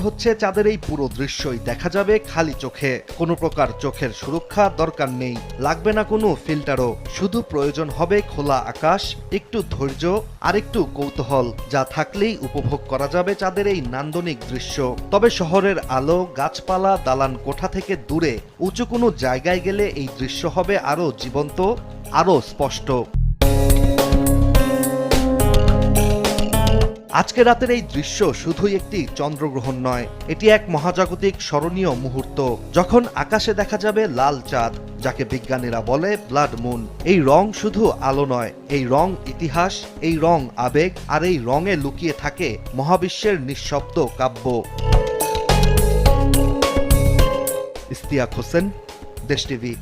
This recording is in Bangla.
হচ্ছে চাঁদের এই পুরো দৃশ্যই। দেখা যাবে খালি চোখে। কোনো প্রকার চোখের সুরক্ষা দরকার নেই। লাগবে না কোনো ফিল্টারও। শুধু প্রয়োজন হবে খোলা আকাশ, একটু ধৈর্য, আর একটু কৌতূহল, যা থাকলেই উপভোগ করা যাবে চাঁদের এই নান্দনিক দৃশ্য। তবে শহরের আলো, গাছপালা, দালান কোঠা থেকে দূরে, উঁচু কোনো জায়গায় গেলে এই দৃশ্য হবে আরও জীবন্ত, আরও স্পষ্ট। আজকে রাতের এই দৃশ্য শুধুই একটি চন্দ্রগ্রহণ নয়, এটি এক মহাজাগতিক স্মরণীয় মুহূর্ত। যখন আকাশে দেখা যাবে লাল চাঁদ, যাকে বিজ্ঞানীরা বলে ব্লাড মুন, এই রং শুধু আলো নয়, এই রং ইতিহাস, এই রং আবেগ, আর এই রঙে লুকিয়ে থাকে মহাবিশ্বের নিঃশব্দ কাব্য। ইস্তিয়াক হোসেন, দেশ টিভি।